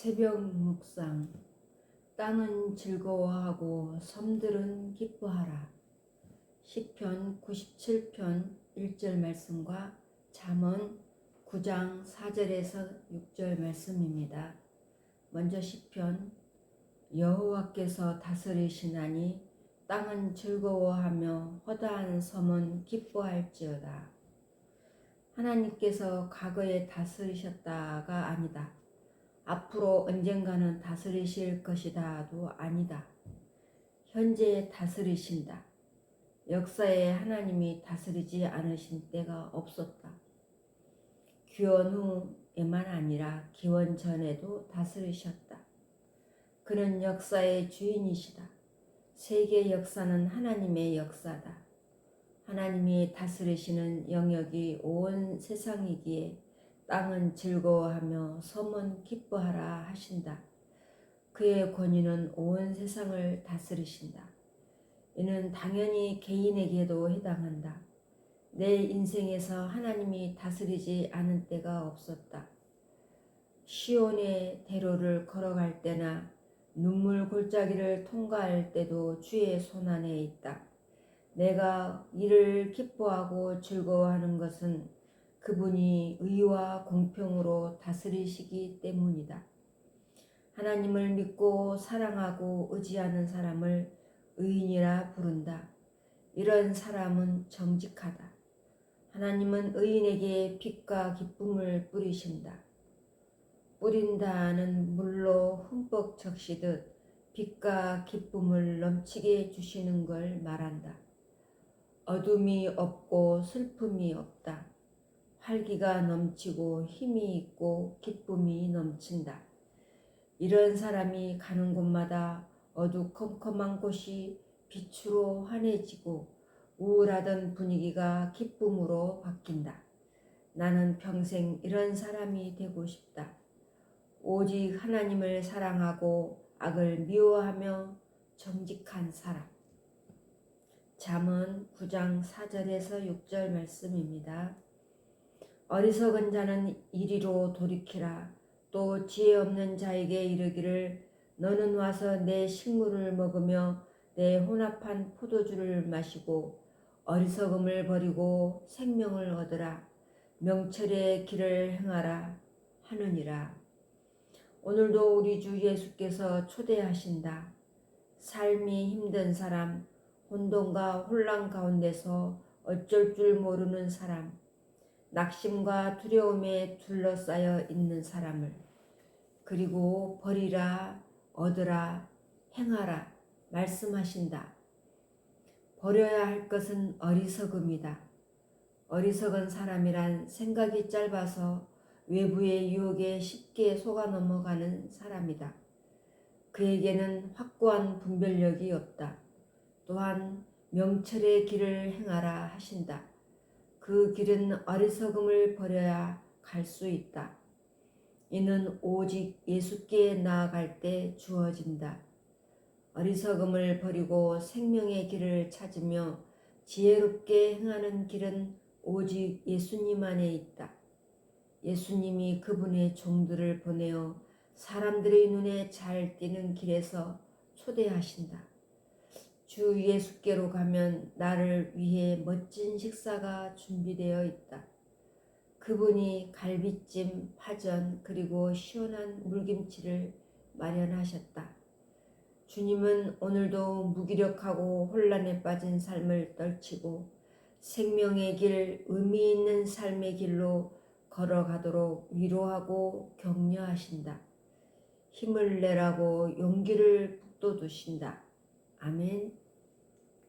새벽 묵상 땅은 즐거워하고 섬들은 기뻐하라. 시편 97편 1절 말씀과 잠언 9장 4절에서 6절 말씀입니다. 먼저 시편 여호와께서 다스리시나니 땅은 즐거워하며 허다한 섬은 기뻐할지어다. 하나님께서 과거에 다스리셨다가 아니다. 앞으로 언젠가는 다스리실 것이다도 아니다. 현재 다스리신다. 역사에 하나님이 다스리지 않으신 때가 없었다. 귀원 후에만 아니라 기원 전에도 다스리셨다. 그는 역사의 주인이시다. 세계 역사는 하나님의 역사다. 하나님이 다스리시는 영역이 온 세상이기에 땅은 즐거워하며 섬은 기뻐하라 하신다. 그의 권위는 온 세상을 다스리신다. 이는 당연히 개인에게도 해당한다. 내 인생에서 하나님이 다스리지 않은 때가 없었다. 시온의 대로를 걸어갈 때나 눈물 골짜기를 통과할 때도 주의 손안에 있다. 내가 이를 기뻐하고 즐거워하는 것은 그분이 의와 공평으로 다스리시기 때문이다. 하나님을 믿고 사랑하고 의지하는 사람을 의인이라 부른다. 이런 사람은 정직하다. 하나님은 의인에게 빛과 기쁨을 뿌리신다. 뿌린다는 물로 흠뻑 적시듯 빛과 기쁨을 넘치게 주시는 걸 말한다. 어둠이 없고 슬픔이 없다. 활기가 넘치고 힘이 있고 기쁨이 넘친다. 이런 사람이 가는 곳마다 어두컴컴한 곳이 빛으로 환해지고 우울하던 분위기가 기쁨으로 바뀐다. 나는 평생 이런 사람이 되고 싶다. 오직 하나님을 사랑하고 악을 미워하며 정직한 사람. 잠언 9장 4절에서 6절 말씀입니다. 어리석은 자는 이리로 돌이키라. 또 지혜 없는 자에게 이르기를 너는 와서 내 식물을 먹으며 내 혼합한 포도주를 마시고 어리석음을 버리고 생명을 얻으라. 명철의 길을 행하라 하느니라. 오늘도 우리 주 예수께서 초대하신다. 삶이 힘든 사람, 혼돈과 혼란 가운데서 어쩔 줄 모르는 사람, 낙심과 두려움에 둘러싸여 있는 사람을 그리고 버리라, 얻으라, 행하라 말씀하신다. 버려야 할 것은 어리석음이다. 어리석은 사람이란 생각이 짧아서 외부의 유혹에 쉽게 속아 넘어가는 사람이다. 그에게는 확고한 분별력이 없다. 또한 명철의 길을 행하라 하신다. 그 길은 어리석음을 버려야 갈 수 있다. 이는 오직 예수께 나아갈 때 주어진다. 어리석음을 버리고 생명의 길을 찾으며 지혜롭게 행하는 길은 오직 예수님 안에 있다. 예수님이 그분의 종들을 보내어 사람들의 눈에 잘 띄는 길에서 초대하신다. 주 예수께로 가면 나를 위해 멋진 식사가 준비되어 있다. 그분이 갈비찜, 파전, 그리고 시원한 물김치를 마련하셨다. 주님은 오늘도 무기력하고 혼란에 빠진 삶을 떨치고 생명의 길, 의미 있는 삶의 길로 걸어가도록 위로하고 격려하신다. 힘을 내라고 용기를 북돋우신다. 아멘.